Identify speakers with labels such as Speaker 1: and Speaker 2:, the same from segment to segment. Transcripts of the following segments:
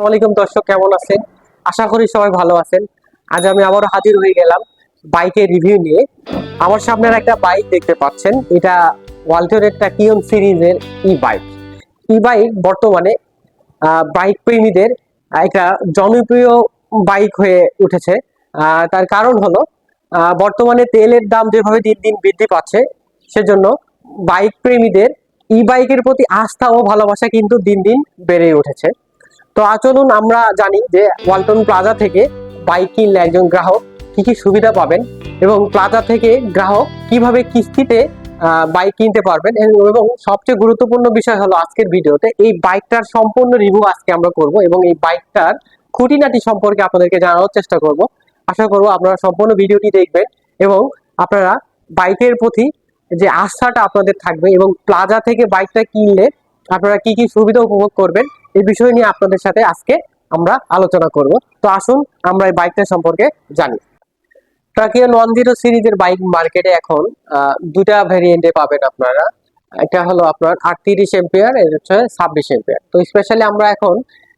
Speaker 1: আসসালামাইকুম দর্শক, কেমন আছেন? আশা করি সবাই ভালো আছেন। আজ আমি আবারও হাজির হয়ে গেলাম বাইকের রিভিউ নিয়ে। আমার সামনের একটা বাইক দেখতে পাচ্ছেন। এটা ওয়ালটনের একটা কিয়ন সিরিজের ই বাইক ই বাইক বর্তমানে বাইক প্রেমীদের একটা জনপ্রিয় বাইক হয়ে উঠেছে। তার কারণ হলো বর্তমানে তেলের দাম যেভাবে দিন দিন বৃদ্ধি পাচ্ছে, সেজন্য বাইক প্রেমীদের ই বাইকের প্রতি আস্থা ও ভালোবাসা কিন্তু দিন দিন বেড়ে উঠেছে। তো আ, চলুন আমরা জানি যে ওয়ালটন প্লাজা থেকে বাইক কিনলে একজন গ্রাহক কি কি সুবিধা পাবেন এবং প্লাজা থেকে গ্রাহক কীভাবে কিস্তিতে বাইক কিনতে পারবেন এবং সবচেয়ে গুরুত্বপূর্ণ বিষয় হলো আজকের ভিডিওতে এই বাইকটার সম্পূর্ণ রিভিউ আজকে আমরা করব এবং এই বাইকটার খুঁটিনাটি সম্পর্কে আপনাদেরকে জানানোর চেষ্টা করব। আশা করব আপনারা সম্পূর্ণ ভিডিওটি দেখবেন এবং আপনারা বাইকের প্রতি যে আস্থাটা আপনাদের থাকবে এবং প্লাজা থেকে বাইকটা কিনলে আপনারা কি কি সুবিধা উপভোগ করবেন এই বিষয় নিয়ে আপনাদের সাথে আজকে আমরা আলোচনা করব। তো আসুন, আমরা এই বাইকটা সম্পর্কে জানি। ট্রাকিয়ান ওয়ান জিরো সিরিজের বাইক মার্কেটে এখন দুটা ভ্যারিয়েন্টে পাবেন আপনারা। এটা হলো আপনার আটত্রিশ এম্পিয়ার এটা হচ্ছে ছাব্বিশ এম্পিয়ার তো স্পেশালি আমরা এখন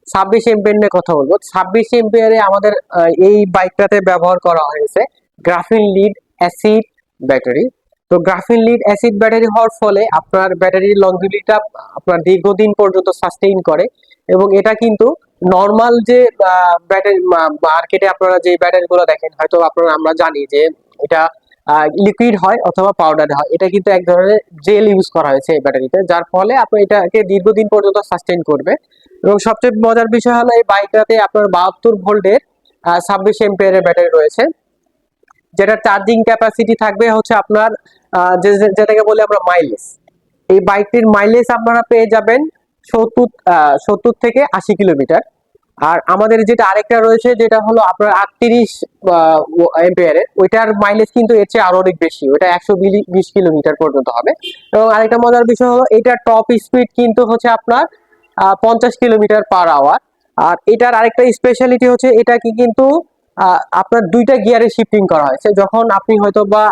Speaker 1: ছাব্বিশ এম্পিয়ার নিয়ে কথা বলব। ছাব্বিশ এম্পিয়ারে আমাদের এই বাইকটাতে ব্যবহার করা হয়েছে গ্রাফিন লিড অ্যাসিড ব্যাটারি তো গ্রাফিন লিড অ্যাসিড ব্যাটারি হওয়ার ফলে আপনার ব্যাটারির লংজিভিটিটা আপনার দীর্ঘদিন পর্যন্ত সাস্টেইন করে এবং এটা কিন্তু নর্মাল যে ব্যাটারি মার্কেটে আপনারা যে ব্যাটারি গুলো দেখেন, হয়তো আপনারা, আমরা জানি যে এটা লিকুইড হয় অথবা পাউডার হয়। এটা কিন্তু এক ধরনের জেল ইউজ করা হয়েছে এই ব্যাটারিতে যার ফলে আপনি এটাকে দীর্ঘদিন পর্যন্ত সাস্টেইন করবে। এবং সবচেয়ে মজার বিষয় হলো এই বাইকটাতে আপনার বাহাত্তর ভোল্টের ছাব্বিশ এম্পিয়ারের ব্যাটারি রয়েছে। যেটা চার্জিং ক্যাপাসিটি থাকবে হচ্ছে আপনার যেটাকে বলি আমরা মাইলেজ এই বাইকটির মাইলেজ আপনারা পেয়ে যাবেন সত্তর সত্তর থেকে আশি কিলোমিটার আর আমাদের যেটা আরেকটা রয়েছে, যেটা হলো আপনার আটত্রিশ এম্পিয়ারের ওইটার মাইলেজ কিন্তু এর চেয়ে আরও অনেক বেশি। ওটা একশো বিশ কিলোমিটার পর্যন্ত হবে। এবং আরেকটা মজার বিষয় হলো, এটার টপ স্পিড কিন্তু হচ্ছে আপনার পঞ্চাশ কিলোমিটার পার আওয়ার আর এটার আরেকটা স্পেশালিটি হচ্ছে এটা কি কিন্তু আপনার দুইটা গিয়ারে শিফটিং করা হয়েছে। যখন আপনি হয়তো বা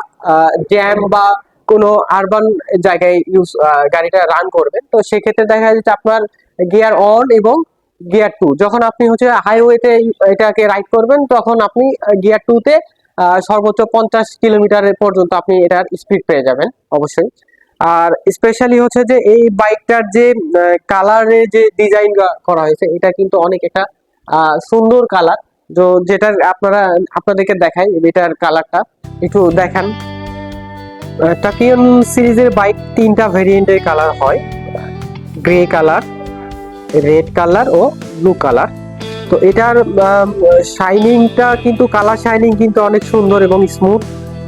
Speaker 1: জ্যাম বা কোনো আরবান জায়গায় ইউজ গাড়িটা রান করবেন, তো সেক্ষেত্রে দেখা যাচ্ছে আপনার গিয়ার অন এবং গিয়ার টু যখন আপনি হচ্ছে হাইওয়েতে এটাকে রাইড করবেন, তখন আপনি গিয়ার টুতে সর্বোচ্চ পঞ্চাশ কিলোমিটারের পর্যন্ত আপনি এটার স্পিড পেয়ে যাবেন, অবশ্যই। আর স্পেশালি হচ্ছে যে এই বাইকটার যে কালারে যে ডিজাইন করা হয়েছে, এটা কিন্তু অনেক একটা সুন্দর কালার তো যেটা আপনারা, আপনাদেরকে দেখাই এটার কালারটা একটু দেখান। টাকিয়ন সিরিজের বাইক তিনটা ভেরিয়েন্টের কালার হয়। গ্রে কালার রেড কালার ও ব্লু কালার তো এটার শাইনিংটা কিন্তু কালার শাইনিং কিন্তু অনেক সুন্দর এবং স্মুথ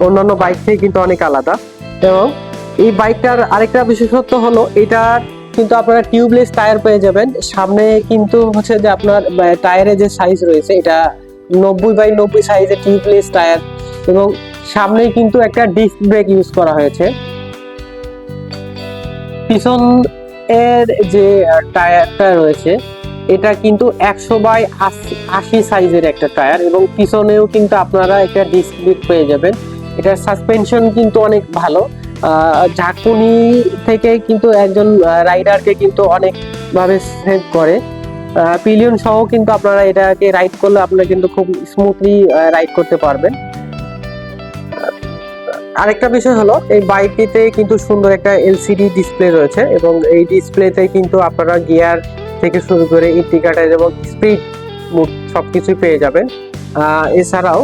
Speaker 1: অন্যান্য বাইক থেকে কিন্তু অনেক আলাদা। এবং এই বাইকটার আরেকটা বিশেষত্ব হলো, এটার কিন্তু আপনারা টিউবলেস টায়ার পেয়ে যাবেন। সামনে কিন্তু হচ্ছে যে আপনার টায়ারের যে সাইজ রয়েছে, এটা নব্বই বাই নব্বই সাইজের টিউবলেস টায়ার এবং সামনে কিন্তু একটা ডিস্ক ব্রেক ইউজ করা হয়েছে। পিছন এর যে টায়ারটা রয়েছে, এটা কিন্তু একশো বাই আশি সাইজের একটা টায়ার এবং পিছনেও কিন্তু আপনারা একটা ডিস্ক ব্রেক পেয়ে যাবেন। এটার সাসপেনশন কিন্তু অনেক ভালো। ঝাঁকুনি থেকে কিন্তু একজন রাইডারকে কিন্তু অনেক ভাবে সেভ করে পিলিয়ন সহ কিন্তু আপনারা এটাকে রাইড করলে আপনারা কিন্তু খুব স্মুথলি রাইড করতে পারবেন। আরেকটা বিষয় হলো, এই বাইকটিতে কিন্তু সুন্দর একটা এলসিডি ডিসপ্লে রয়েছে এবং এই ডিসপ্লেতে কিন্তু আপনারা গিয়ার থেকে শুরু করে ইন্ডিকেটার এবং স্পিড মুড সবকিছুই পেয়ে যাবেন। এছাড়াও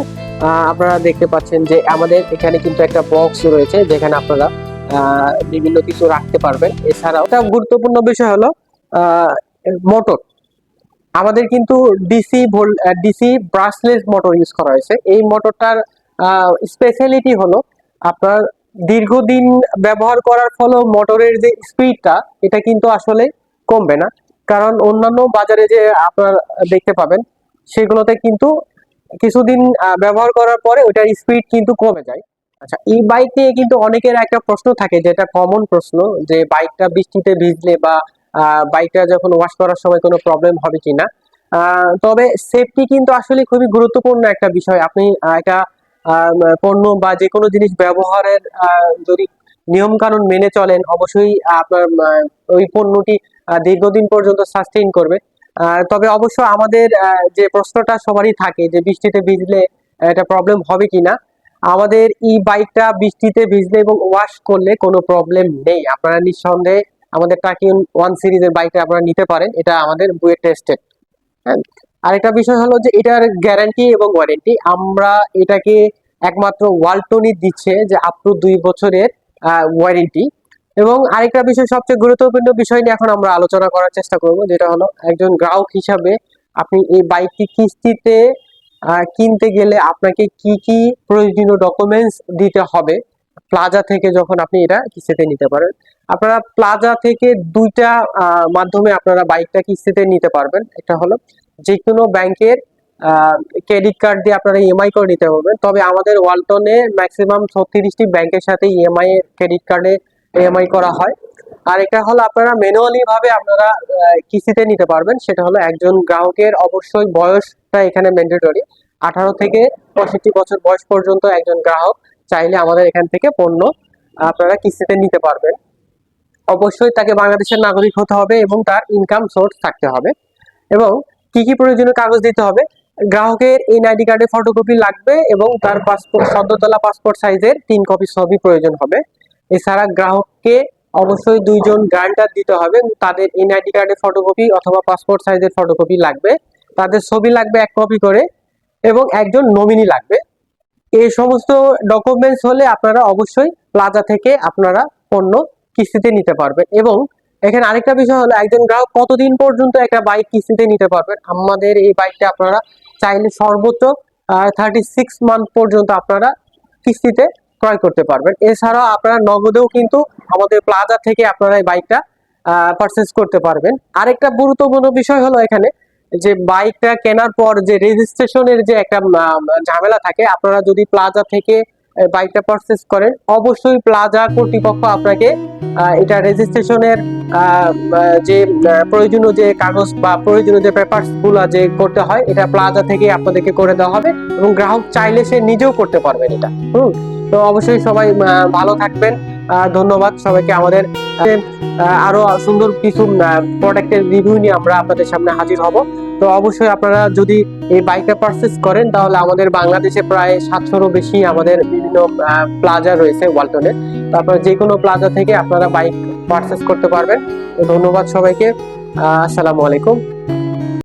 Speaker 1: আপনারা দেখতে পাচ্ছেন যে আমাদের এখানে কিন্তু একটা বক্স রয়েছে যেখানে আপনারা বিভিন্ন কিছু রাখতে পারবেন। এছাড়াও একটা গুরুত্বপূর্ণ বিষয় হলো মোটর আমাদের কিন্তু ডিসি ভোল ডিসি ব্রাশলেস মোটর ইউজ করা হয়েছে। এই মোটরটার স্পেশালিটি হলো আপনার দীর্ঘদিন ব্যবহার করার ফলেও মোটরের যে স্পিডটা এটা কিন্তু আসলে কমবে না। কারণ অন্যান্য বাজারে যে আপনার দেখতে পাবেন, সেগুলোতে কিন্তু কিছুদিন ব্যবহার করার পরে ওটার স্পিড কিন্তু কমে যায়। আচ্ছা এই বাইক নিয়ে কিন্তু অনেকের একটা প্রশ্ন থাকে, যেটা কমন প্রশ্ন, যে বাইকটা বৃষ্টিতে ভিজলে বা বাইকটা যখন ওয়াশ করার সময় কোনো প্রবলেম হবে কিনা? তবে সেফটি কিন্তু আসলে খুবই গুরুত্বপূর্ণ একটা বিষয়। আপনি একটা পণ্য বা যে কোনো জিনিস ব্যবহারের যদি নিয়ম কানুন মেনে চলেন, অবশ্যই আপনার ওই পণ্যটি দীর্ঘদিন পর্যন্ত সাস্টেইন করবে। তবে অবশ্য আমাদের যে প্রশ্নটা সবারই থাকে যে বৃষ্টিতে ভিজলে এটা প্রবলেম হবে কিনা, আমাদের ই বাইকটা বৃষ্টিতে ভিজলে এবং ওয়াশ করলে কোনো প্রবলেম নেই। আপনারা নিঃসন্দেহে আমাদের টাকিন ওয়ান সিরিজের বাইকটা আপনারা নিতে পারেন, এটা আমাদের বুয়ে টেস্টেড হ্যাঁ? আরেকটা বিষয় হলো যে এটার গ্যারান্টি এবং ওয়ারেন্টি আমরা এটাকে একমাত্র ওয়ালটনই দিচ্ছে যে আপ টু দুই বছরের ওয়ারেন্টি এবং আরেকটা বিষয়, সবচেয়ে গুরুত্বপূর্ণ বিষয় নিয়ে এখন আমরা আলোচনা করার চেষ্টা করব, যেটা হলো একজন গ্রাহক হিসাবে আপনি এই বাইকটি কিস্তিতে কিনতে গেলে আপনাকে কি কি প্রয়োজনীয় ডকুমেন্টস দিতে হবে? প্লাজা থেকে যখন আপনি এটা কিস্তিতে নিতে পারেন, আপনারা প্লাজা থেকে দুইটা মাধ্যমে আপনারা বাইকটা কিস্তিতে নিতে পারবেন। একটা হলো যে কোনো ব্যাংকের ক্রেডিট কার্ড দিয়ে আপনারা ইএমআই করে নিতে পারবেন। তবে আমাদের ওয়ালটনে ম্যাক্সিমাম ছত্রিশটি ব্যাংকের সাথে ইএমআই ক্রেডিট কার্ডে ইএমআই করা হয়। আর এটা হলো আপনারা ম্যানুয়ালি ভাবে আপনারা কিস্তিতে নিতে পারবেন। সেটা হলো একজন গ্রাহকের অবশ্যই বয়সটা এখানে ম্যান্ডেটরি আঠারো থেকে পঁয়ষট্টি বছর বয়স পর্যন্ত একজন গ্রাহক চাইলে আমাদের এখান থেকে পণ্য আপনারা কিস্তিতে নিতে পারবেন। অবশ্যই তাকে বাংলাদেশের নাগরিক হতে হবে এবং তার ইনকাম সোর্স থাকতে হবে। এবং কি কি প্রয়োজনীয় কাগজ দিতে হবে? গ্রাহকের এই আইডি কার্ডের ফটোকপি লাগবে এবং তার পাসপোর্ট সদ্যতলা পাসপোর্ট সাইজের তিন কপি ছবি প্রয়োজন হবে। এছাড়া গ্রাহককে অবশ্যই দুইজন গ্যারান্টার দিতে হবে। তাদের এনআইডি কার্ডের ফটোকপি অথবা পাসপোর্ট সাইজের ফটোকপি লাগবে। তাদের ছবি লাগবে এক কপি করে এবং একজন নমিনি লাগবে। এই সমস্ত ডকুমেন্টস হলে আপনারা অবশ্যই প্লাজা থেকে আপনারা পণ্য কিস্তিতে নিতে পারবেন এবং এখানে আরেকটা বিষয় হলো, একজন গ্রাহক কতদিন পর্যন্ত একটা বাইক কিস্তিতে নিতে পারবেন আমাদের এই বাইকটা আপনারা চাইলে সর্বোচ্চ থার্টি সিক্স মান্থ পর্যন্ত আপনারা কিস্তিতে ক্রয় করতে পারবেন। এছাড়াও আপনারা নগদেও কিন্তু আমাদের প্লাজা থেকে আপনারা এই বাইকটা পারচেস করতে পারবেন। আরেকটা গুরুত্বপূর্ণ বিষয় হলো এখানে যে বাইকটা কেনার পর যে রেজিস্ট্রেশনের যে একটা ঝামেলা থাকে, আপনারা যদি প্লাজা থেকে বাইকটা পারচেস করেন, অবশ্যই প্লাজা কর্তৃপক্ষ আপনাকে এটা রেজিস্ট্রেশনের যে প্রয়োজনীয় যে কাগজ বা প্রয়োজনীয় যে পেপারসগুলো যে করতে হয়, এটা প্লাজা থেকে আপনাদেরকে করে দেওয়া হবে এবং গ্রাহক চাইলে সে নিজেও করতে পারবেন এটা। হুম? তো অবশ্যই সবাই ভালো থাকবেন। ধন্যবাদ সবাইকে আমাদের। আরও সুন্দর কিছু প্রোডাক্টের রিভিউ নিয়ে আমরা আপনাদের সামনে হাজির হব। তো অবশ্যই আপনারা যদি এই বাইকটা পারচেস করেন, তাহলে আমাদের বাংলাদেশে প্রায় সাতশোরও বেশি আমাদের বিভিন্ন প্লাজা রয়েছে ওয়ালটনের তারপর যে কোনো প্লাজা থেকে আপনারা বাইক পারচেস করতে পারবেন। তো ধন্যবাদ সবাইকে। আসসালামু আলাইকুম।